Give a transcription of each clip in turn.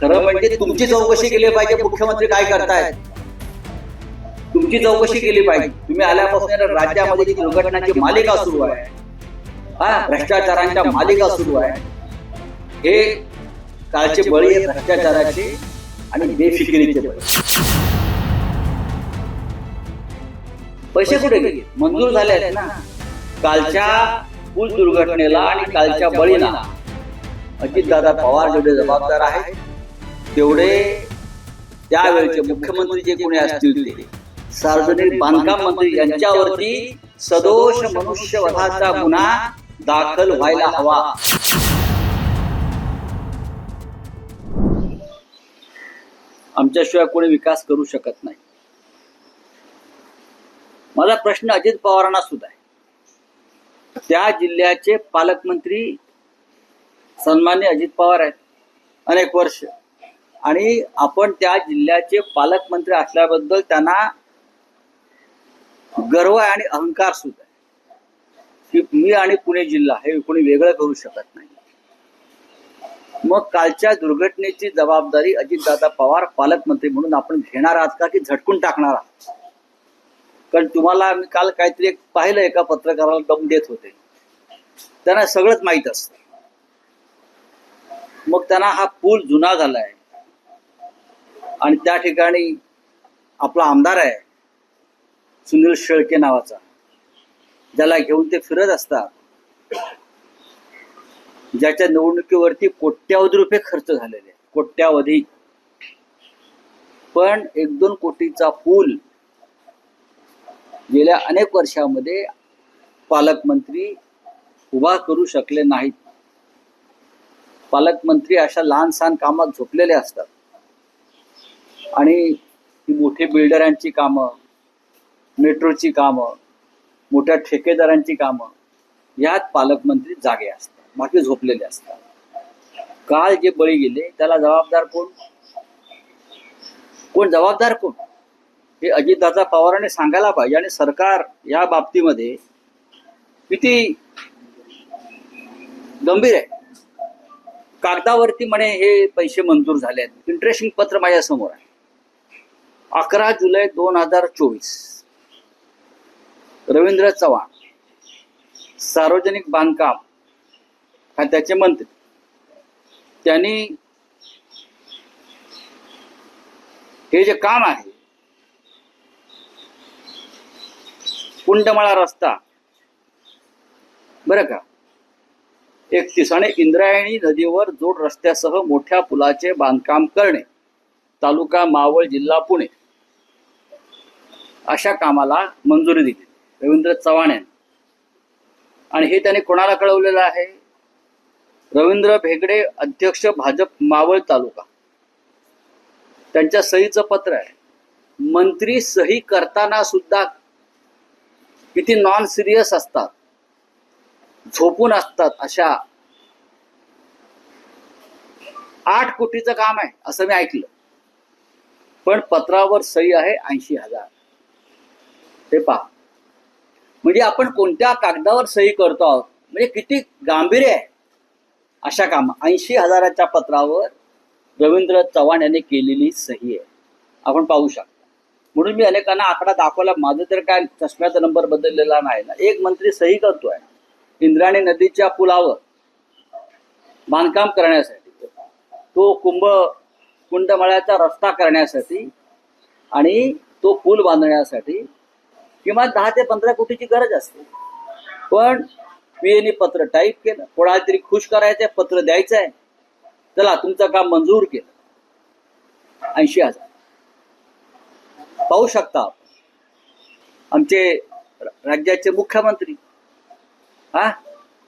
खरं म्हणजे तुमची चौकशी केली पाहिजे मुख्यमंत्री काय करतायत? तुमची चौकशी केली पाहिजे. तुम्ही आल्यापासून राज्यामध्ये जी दुर्घटनांची मालिका सुरू आहे हा भ्रष्टाचारांच्या मालिका सुरू आहे. हे कालचे बळी आहे भ्रष्टाचाराचे आणि बेफिकिरीचे बळी. पैसे कुठे गेले? मंजूर झाले आहेत ना. कालच्या पूल दुर्घटनेला आणि कालच्या बळीला अजितदादा पवार जेवढे जबाबदार आहेत तेवढे त्यावेळेचे मुख्यमंत्री जे कोणी असतील ते. सार्वजनिक बांधकाम मंत्री यांच्यावरती सदोष मनुष्यवधाचा गुन्हा दाखल व्हायला हवा. आमच्याशिवाय कोणी विकास करू शकत नाही. माझा प्रश्न अजित पवारांना सुद्धा आहे. त्या जिल्ह्याचे पालकमंत्री सन्मान्य अजित पवार आहेत. अनेक वर्ष आणि आपण त्या जिल्ह्याचे पालकमंत्री असल्याबद्दल त्यांना गर्व आहे आणि अहंकार सुद्धा की मी आणि पुणे जिल्हा हे कोणी वेगळं करू शकत नाही. मग कालच्या दुर्घटनेची जबाबदारी अजितदादा पवार पालकमंत्री म्हणून आपण घेणार आहात का की झटकून टाकणार आहात? कारण तुम्हाला मी काल काहीतरी एक पाहिलं एका पत्रकाराला दम देत होते. त्यांना सगळंच माहीत असतं. मग त्यांना हा पूल जुना झालाय. आणि त्या ठिकाणी आपला आमदार आहे सुनील शेळके नावाचा. ज्याला घेऊन ते फिरत असतात. ज्याच्या निवडणुकीवरती कोट्यावधी रुपये खर्च झालेले कोट्यावधी. पण एक दोन कोटीचा पूल गेल्या अनेक वर्षामध्ये पालकमंत्री उभा करू शकले नाहीत. पालकमंत्री अशा लहान सहान कामात झोपलेले असतात. आणि मोठी बिल्डरांची कामं मेट्रोची कामं मोठ्या ठेकेदारांची कामं यात पालकमंत्री जागे असतात बाकी झोपलेले असतात. काल जे बळी गेले त्याला जबाबदार कोण? कोण जबाबदार कोण? हे अजितदादा पवारांनी सांगायला पाहिजे आणि सरकार या बाबतीमध्ये किती गंभीर आहे. कागदावरती म्हणे हे पैसे मंजूर झाले आहेत इंटरेस्टिंग पत्र माझ्यासमोर आहे. अकरा जुलै दोन हजार चोवीस. रवींद्र चव्हाण सार्वजनिक बांधकाम खात्याचे मंत्री. त्यांनी हे जे काम आहे कुंडमळा रस्ता बरं का? एकतीस. आणि इंद्रायणी नदीवर जोड रस्त्यासह मोठ्या पुलाचे बांधकाम करणे. तालुका मावळ जिल्हा पुणे. अशा कामाला मंजुरी दिली. रवींद्र चव्हाण यांनी. आणि हे त्यांनी कोणाला कळवलेलं आहे? रवींद्र भेगडे अध्यक्ष भाजप मावळ तालुका. त्यांच्या सहीचं पत्र आहे. मंत्री सही करताना सुद्धा किती नॉन सिरियस असतात झोपून असतात अशा आठ कोटीचं काम आहे असं मी ऐकलं. पण पत्रावर सही आहे ऐंशी हजार. ते पहा. म्हणजे आपण कोणत्या कागदावर सही करतो आहोत? म्हणजे किती गांभीर्य आहे. अशा काम ऐंशी हजाराच्या पत्रावर रवींद्र चव्हाण यांनी केलेली सही आहे. आपण पाहू शकता. म्हणून मी अनेकांना आकडा दाखवला माझं तर काय चष्म्याचा नंबर बदललेला नाही ना. एक मंत्री सही करतोय. इंद्राणी नदीच्या पुलावर बांधकाम करण्यासाठी. तो कुंभ कुंडमळ्याचा रस्ता करण्यासाठी आणि तो पूल बांधण्यासाठी किमान दहा ते पंधरा कोटीची गरज असते. पण पीएनी पत्र टाईप केलं. कोणाला तरी खुश करायचंय पत्र द्यायचं आहे चला तुमचं काम मंजूर केलं. ऐंशी हजार. पाहू शकता आपण. आमचे राज्याचे मुख्यमंत्री. हा?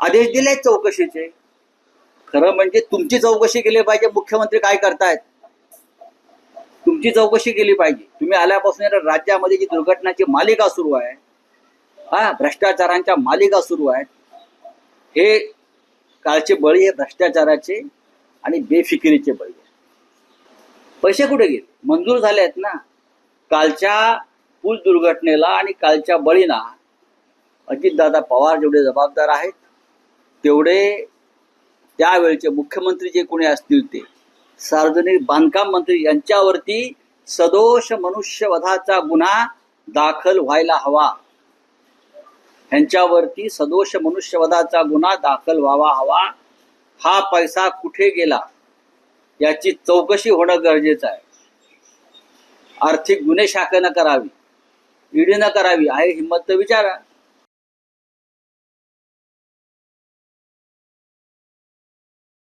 आदेश दिले चौकशीचे. खरं म्हणजे तुमची चौकशी केली पाहिजे. मुख्यमंत्री काय करतायत? तुमची चौकशी केली पाहिजे. तुम्ही आल्यापासून राज्यामध्ये जी दुर्घटनाची मालिका सुरू आहे हा भ्रष्टाचारांच्या मालिका सुरू आहेत हे कालचे बळी हे भ्रष्टाचाराचे आणि बेफिकिरीचे बळी पैसे कुठे गेले? मंजूर झाले आहेत ना. कालच्या पूल दुर्घटनेला आणि कालच्या बळीना अजितदादा पवार जेवढे जबाबदार आहेत तेवढे त्यावेळचे मुख्यमंत्री जे कोणी असतील ते सार्वजनिक बांधकाम मंत्री यांच्यावरती सदोष मनुष्यवधाचा गुन्हा दाखल व्हायला हवा. यांच्यावरती सदोष मनुष्यवधाचा गुन्हा दाखल व्हावा हवा. हा पैसा कुठे गेला? याची चौकशी होणं गरजेचं आहे. आर्थिक गुन्हे शाखेनं करावी ईडीनं करावी आहे हिंमत तर विचारा.